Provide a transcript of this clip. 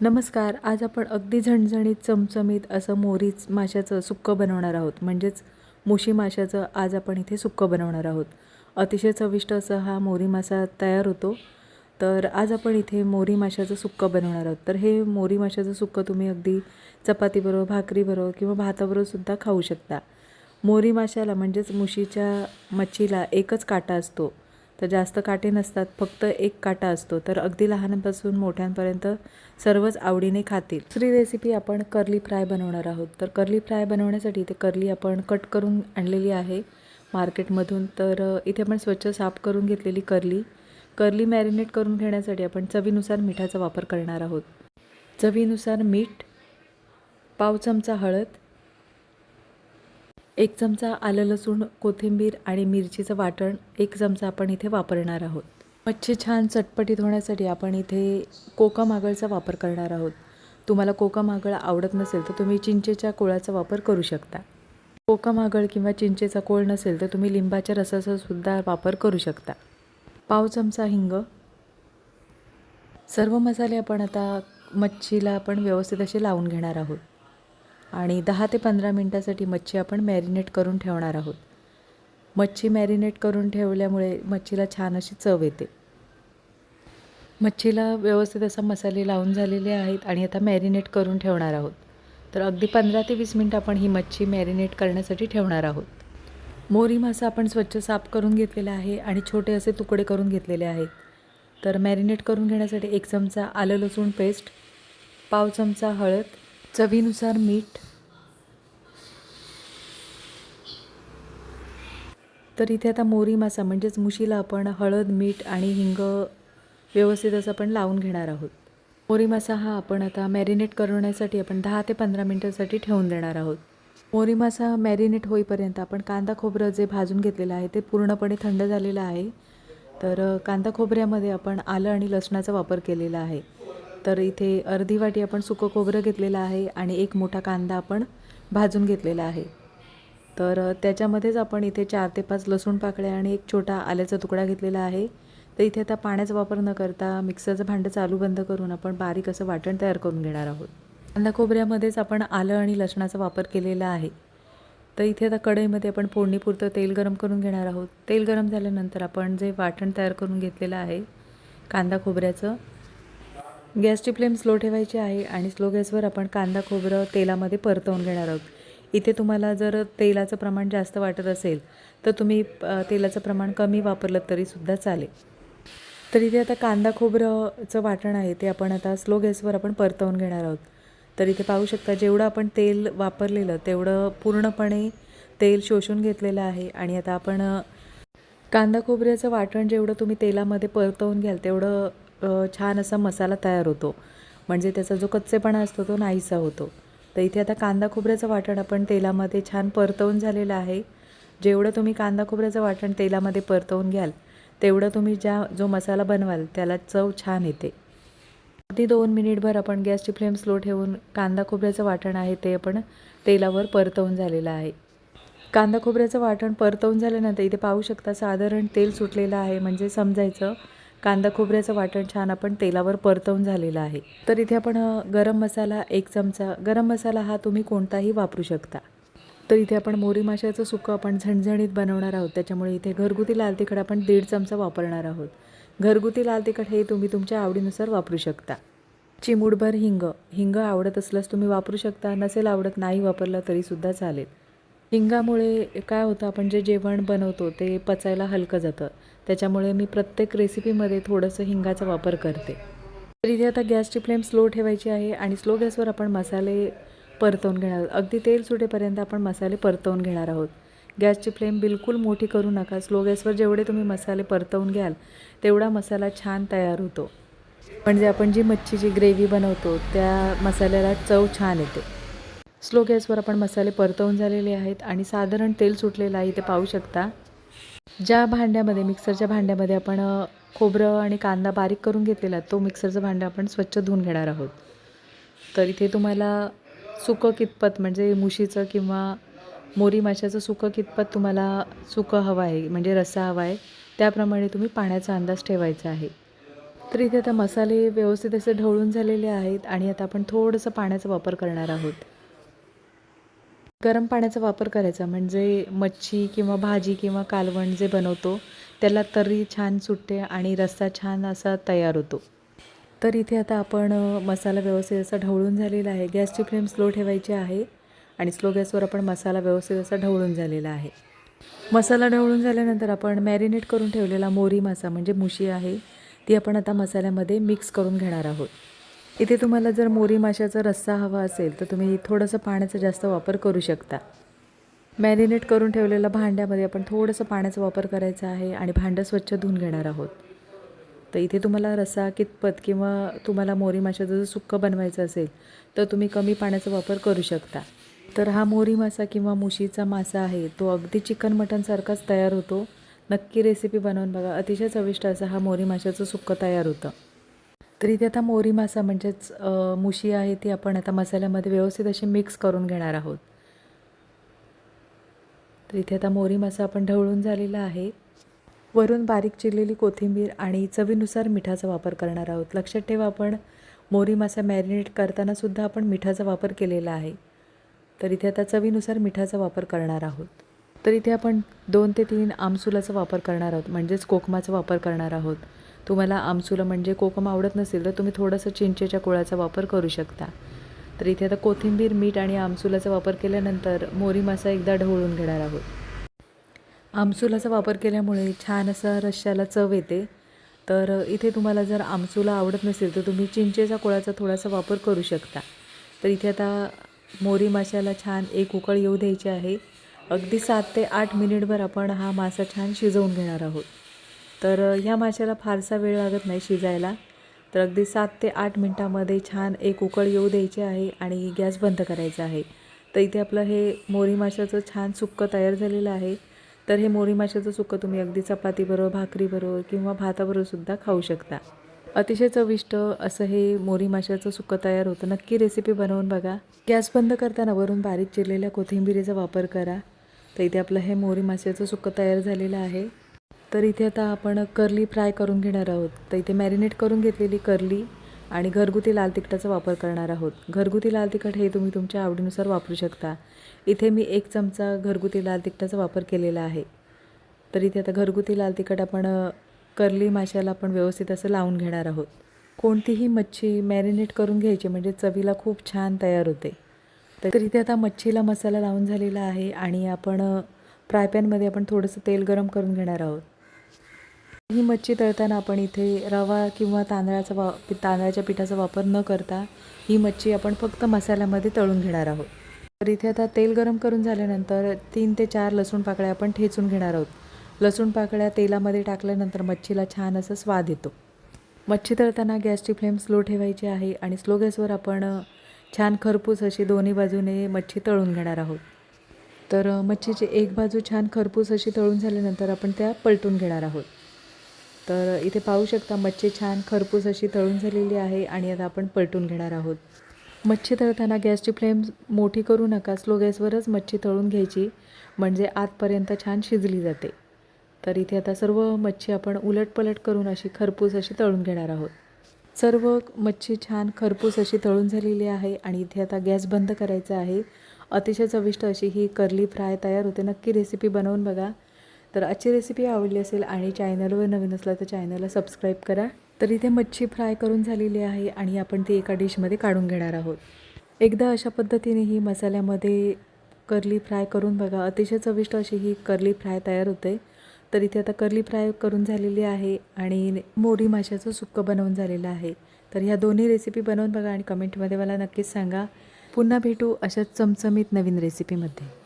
नमस्कार. आज आपण अगदी झणझणीत चमचमीत असं मोरीच माशाचं सुक्कं बनवणार आहोत. म्हणजेच मुशी माशाचं आज आपण इथे सुक्कं बनवणार आहोत. अतिशय चविष्ट असं हा मोरी मासा तयार होतो. तर आज आपण इथे मोरी माशाचं सुक्कं बनवणार आहोत. तर हे मोरी माशाचं सुक्कं तुम्ही अगदी चपातीबरोबर भाकरीबरोबर किंवा भाताबरोबर सुद्धा खाऊ शकता. मोरी माशाला म्हणजेच मुशीच्या मच्छीला एकच काटा असतो. तर जास्त काटे नसतात फक्त एक काटा असतो. तर अगदी लहानांपासून मोठ्यांपर्यंत सर्वच आवडीने खातील. दुसरी रेसिपी आपण कर्ली फ्राय बनवणार आहोत. तर कर्ली फ्राय बनवण्यासाठी ते कर्ली आपण कट करून आणलेली आहे मार्केटमधून. तर इथे आपण स्वच्छ साफ करून घेतलेली कर्ली कर्ली मॅरिनेट करून घेण्यासाठी आपण चवीनुसार मिठाचा वापर करणार आहोत. चवीनुसार मीठ पाव चमचा हळद एक चमचा आलं लसूण कोथिंबीर आणि मिरचीचं वाटण एक चमचा आपण इथे वापरणार आहोत. मच्छी छान चटपटीत होण्यासाठी आपण इथे कोकम वापर करणार आहोत. तुम्हाला कोकम आवडत नसेल तर तुम्ही चिंचेच्या कोळाचा वापर करू शकता. कोकम किंवा चिंचेचा कोळ नसेल तर तुम्ही लिंबाच्या रसाचा सुद्धा वापर करू शकता. पाव चमचा हिंग. सर्व मसाले आपण आता मच्छीला आपण व्यवस्थित असे लावून घेणार आहोत. आणि दहा ते पंधरा मिनटासाठी मच्छी आपण मॅरिनेट करून ठेवणार आहोत. मच्छी मॅरिनेट करून ठेवल्यामुळे मच्छीला छान अशी चव येते. मच्छीला व्यवस्थित असा मसाले लावून झालेले आहेत आणि आता मॅरिनेट करून ठेवणार आहोत. तर अगदी पंधरा ते वीस मिनटं आपण ही मच्छी मॅरिनेट करण्यासाठी ठेवणार आहोत. मोरी मासा आपण स्वच्छ साफ करून घेतलेला आहे आणि छोटे असे तुकडे करून घेतलेले आहेत. तर मॅरिनेट करून घेण्यासाठी एक चमचा आलं लसूण पेस्ट पाव चमचा हळद चवीनुसार मीठ. तर इथे आता मोरी मासा म्हणजेच मुशीला आपण हळद मीठ आणि हिंग व्यवस्थित असं आपण लावून घेणार आहोत. मोरी मासा हा आपण आता मॅरिनेट करण्यासाठी आपण दहा ते पंधरा मिनटासाठी ठेवून देणार आहोत. मोरी मासा मॅरिनेट होईपर्यंत आपण कांदा खोबरं जे भाजून घेतलेलं आहे ते पूर्णपणे थंड झालेलं आहे. तर कांदा खोबऱ्यामध्ये आपण आलं आणि लसणाचा वापर केलेला आहे. तर इथे अर्धी वाटी आपण सुकं खोबरं घेतलेलं आहे आणि एक मोठा कांदा आपण भाजून घेतलेला आहे. तर त्याच्यामध्येच आपण इथे चार ते पाच लसूण पाकळ्या आणि एक छोटा आल्याचा तुकडा घेतलेला आहे. तर इथे आता पाण्याचा वापर न करता मिक्सरचं भांडं चालू बंद करून आपण बारीक असं वाटण तयार करून घेणार आहोत. कांदा खोबऱ्यामध्येच आपण आलं आणि लसणाचा वापर केलेला आहे. तर इथे आता कढईमध्ये आपण फोडणीपुरतं तेल गरम करून घेणार आहोत. तेल गरम झाल्यानंतर आपण जे वाटण तयार करून घेतलेलं आहे कांदा खोबऱ्याचं गॅसची फ्लेम स्लो ठेवायची आहे आणि स्लो गॅसवर आपण कांदा खोबरं तेलामध्ये परतवून घेणार आहोत. इथे तुम्हाला जर तेलाचं प्रमाण जास्त वाटत असेल तर तुम्ही तेलाचं प्रमाण कमी वापरलं तरीसुद्धा चालेल. तर इथे आता कांदा खोबरंचं वाटण आहे ते आपण आता स्लो गॅसवर आपण परतवून घेणार आहोत. तर इथे पाहू शकता जेवढं आपण तेल वापरलेलं तेवढं पूर्णपणे तेल शोषून घेतलेलं आहे आणि आता आपण कांदा खोबऱ्याचं वाटण जेवढं तुम्ही तेलामध्ये परतवून घ्याल तेवढं छान असा मसाला तयार होतो. म्हणजे त्याचा जो कच्चेपणा असतो तो नाहीसा होतो. तर इथे आता कांदा खोबऱ्याचं वाटण आपण तेलामध्ये छान परतवून झालेलं आहे. जेवढं तुम्ही कांदा खोबऱ्याचं वाटण तेलामध्ये परतवून घ्याल तेवढं तुम्ही ज्या जो मसाला बनवाल त्याला चव छान येते. अगदी दोन मिनिटभर आपण गॅसची फ्लेम स्लो ठेवून कांदा खोबऱ्याचं वाटण आहे ते आपण तेलावर परतवून झालेलं आहे. कांदा खोबऱ्याचं वाटण परतवून झाल्यानंतर इथे पाहू शकता साधारण तेल सुटलेलं आहे. म्हणजे समजायचं कांदा खोबऱ्याचं वाटण छान आपण तेलावर परतवून झालेलं आहे. तर इथे आपण गरम मसाला एक चमचा गरम मसाला हा तुम्ही कोणताही वापरू शकता. तर इथे आपण मोरी माशाचं सुकं आपण झणझणीत बनवणार आहोत. त्याच्यामुळे इथे घरगुती लाल तिखट आपण दीड चमचा वापरणार आहोत. घरगुती लाल तिखट हे तुम्ही तुमच्या आवडीनुसार वापरू शकता. चिमूडभर हिंग हिंग आवडत असल्यास तुम्ही वापरू शकता. नसेल आवडत नाही वापरलं तरीसुद्धा चालेल. हिंगामुळे काय होतं आपण जे जेवण बनवतो ते पचायला हलकं जातं. त्याच्यामुळे मी प्रत्येक रेसिपीमध्ये थोडंसं हिंगाचा वापर करते. तर इथे आता गॅसची फ्लेम स्लो ठेवायची आहे आणि स्लो गॅसवर आपण मसाले परतवून घेणार आहोत. अगदी तेल सुटेपर्यंत आपण मसाले परतवून घेणार आहोत. गॅसची फ्लेम बिलकुल मोठी करू नका. स्लो गॅसवर जेवढे तुम्ही मसाले परतवून घ्याल तेवढा मसाला छान तयार होतो. म्हणजे आपण जी मच्छीची ग्रेव्ही बनवतो त्या मसाल्याला चव छान येते. स्लो गॅसवर आपण मसाले परतवून झालेले आहेत आणि साधारण तेल सुटलेलं आहे ते पाहू शकता. ज्या भांड्यामध्ये मिक्सरच्या भांड्यामध्ये आपण खोबरं आणि कांदा बारीक करून घेतलेला तो मिक्सरचं भांडं आपण स्वच्छ धुवून घेणार आहोत. तर इथे तुम्हाला सुकं कितपत म्हणजे मुशीचं किंवा मोरी माशाचं सुकं कितपत तुम्हाला सुकं हवं आहे म्हणजे रस्सा हवा आहे त्याप्रमाणे तुम्ही पाण्याचा अंदाज ठेवायचा आहे. तर इथे आता मसाले व्यवस्थित असे ढवळून झालेले आहेत आणि आता आपण थोडंसं पाण्याचा वापर करणार आहोत. गरम पाण्याचा वापर करायचा. म्हणजे मच्छी किंवा भाजी किंवा कालवण जे बनवतो त्याला तर्री छान सुटते आणि रस्सा छान असा तयार होतो. तर इथे आता आपण मसाला व्यवस्थित असा ढवळून झालेला आहे. गॅसची फ्लेम स्लो ठेवायची आहे आणि स्लो गॅसवर आपण मसाला व्यवस्थित असा ढवळून झालेला आहे. मसाला ढवळून झाल्यानंतर आपण मॅरिनेट करून ठेवलेला मोरी मासा म्हणजे मुशी आहे ती आपण आता मसाल्यामध्ये मिक्स करून घेणार आहोत. इथे तुम्हाला जर मोरी माशाचा रस्सा हवा असेल तर तुम्ही थोडंसं पाण्याचा जास्त वापर करू शकता. मॅरिनेट करून ठेवलेल्या भांड्यामध्ये आपण थोडंसं पाण्याचा वापर करायचा आहे आणि भांडं स्वच्छ धुवून घेणार आहोत. तर इथे तुम्हाला रस्सा कितपत किंवा तुम्हाला मोरी माशाचं जर सुक्कं बनवायचं असेल तर तुम्ही कमी पाण्याचा वापर करू शकता. तर हा मोरी मासा किंवा मुशीचा मासा आहे तो अगदी चिकन मटनसारखाच तयार होतो. नक्की रेसिपी बनवून बघा. अतिशय चविष्ट असा हा मोरी माशाचं सुक्कं तयार होतं. तर इथे आता मोरी मासा म्हणजेच मुशी आहे ती आपण आता मसाल्यामध्ये व्यवस्थित अशी मिक्स करून घेणार आहोत. तर इथे आता मोरी मासा आपण ढवळून झालेला आहे. वरून बारीक चिरलेली कोथिंबीर आणि चवीनुसार मिठाचा वापर करणार आहोत. लक्षात ठेवा आपण मोरी मासा मॅरिनेट करताना सुद्धा आपण मिठाचा वापर केलेला आहे. तर इथे आता चवीनुसार मिठाचा वापर करणार आहोत. तर इथे आपण दोन ते तीन आमसुलाचा वापर करणार आहोत म्हणजेच कोकमाचा वापर करणार आहोत. तुम्हाला आमसुलं म्हणजे कोकम आवडत नसेल तर तुम्ही थोडंसं चिंचेच्या कुळाचा वापर करू शकता. तर इथे आता कोथिंबीर मीठ आणि आमसुलाचा वापर केल्यानंतर मोरी मासा एकदा ढवळून घेणार आहोत. आमसुलाचा वापर केल्यामुळे छान असा रश्श्याला चव येते. तर इथे तुम्हाला जर आमसूला आवडत नसेल तर तुम्ही चिंचेचा कुळाचा थोडासा वापर करू शकता. तर इथे आता मोरी माशाला छान एक उकळ येऊ द्यायची आहे. अगदी सात ते आठ मिनिटभर आपण हा मासा छान शिजवून घेणार आहोत. तर ह्या माशाला फारसा वेळ लागत नाही शिजायला. तर अगदी सात ते आठ मिनटामध्ये छान एक उकळ येऊ द्यायची आहे आणि गॅस बंद करायचा आहे. तर इथे आपलं हे मोरी माशाचं छान सुक्कं तयार झालेलं आहे. तर हे मोरी माशाचं सुक्कं तुम्ही अगदी चपातीबरोबर भाकरीबरोबर किंवा भाताबरोबर सुद्धा खाऊ शकता. अतिशय चविष्ट असं हे मोरी माशाचं सुक्कं तयार होतं. नक्की रेसिपी बनवून बघा. गॅस बंद करताना वरून बारीक चिरलेल्या कोथिंबिरीचा वापर करा. तर इथे आपलं हे मोरी माशाचं सुक्कं तयार झालेलं आहे. तर इथे आता आपण कर्ली फ्राय करून घेणार आहोत. तर इथे मॅरिनेट करून घेतलेली कर्ली आणि घरगुती लाल तिखटाचा वापर करणार आहोत. घरगुती लाल तिखट हे तुम्ही तुमच्या आवडीनुसार वापरू शकता. इथे मी एक चमचा घरगुती लाल तिखटाचा वापर केलेला आहे. तर इथे आता घरगुती लाल तिखट आपण कर्ली माशाला आपण व्यवस्थित असं लावून घेणार आहोत. कोणतीही मच्छी मॅरिनेट करून घ्यायची म्हणजे चवीला खूप छान तयार होते. तर इथे आता मच्छीला मसाला लावून झालेला आहे आणि आपण फ्रायपॅनमध्ये फ्राय पॅनमध्ये आपण थोडंसं तेल गरम करून घेणार आहोत. ही मच्छी तळताना आपण इथे रवा किंवा तांदळाचा वा तांदळाच्या पिठाचा वापर न करता ही मच्छी आपण फक्त मसाल्यामध्ये तळून घेणार आहोत. तर इथे आता तेल गरम करून झाल्यानंतर तीन ते चार लसूण पाकळ्या आपण ठेचून घेणार आहोत. लसूण पाकळ्या तेलामध्ये टाकल्यानंतर मच्छीला छान असा स्वाद येतो. मच्छी तळताना गॅसची फ्लेम स्लो ठेवायची आहे आणि स्लो गॅसवर आपण छान खरपूस अशी दोन्ही बाजूने मच्छी तळून घेणार आहोत. तर मच्छीची एक बाजू छान खरपूस अशी तळून झाल्यानंतर आपण त्या पलटून घेणार आहोत. तर इथे पाहू शकता मच्छी छान खरपूस अशी तळून झालेली आहे आणि आता आपण पलटून घेणार आहोत. मच्छी तळताना गॅसची फ्लेम मोठी करू नका स्लो गॅसवरच मच्छी तळून घ्यायची म्हणजे आतपर्यंत छान शिजली जाते. तर इथे आता सर्व मच्छी आपण उलटपलट करून अशी खरपूस अशी तळून घेणार आहोत. सर्व मच्छी छान खरपूस अशी तळून झालेली आहे आणि इथे आता गॅस बंद करायचा आहे. अतिशय चविष्ट अशी ही कर्ली फ्राय तयार होते. नक्की रेसिपी बनवून बघा. तर आजची रेसिपी आवडली असेल आणि चॅनलवर नवीन असला तर चॅनलला सबस्क्राईब करा. तर इथे मच्छी फ्राय करून झालेली आहे आणि आपण ती एका डिशमध्ये काढून घेणार आहोत. एकदा अशा पद्धतीने ही मसाल्यामध्ये कर्ली फ्राय करून बघा. अतिशय चविष्ट अशी ही कर्ली फ्राय तयार होते. तर इथे आता कर्ली फ्राय करून झालेली आहे आणि मोरी माशाचं सुक्कं बनवून झालेलं आहे. तर ह्या दोन्ही रेसिपी बनवून बघा आणि कमेंटमध्ये मला नक्कीच सांगा. पुन्हा भेटू अशाच चमचमीत नवीन रेसिपीमध्ये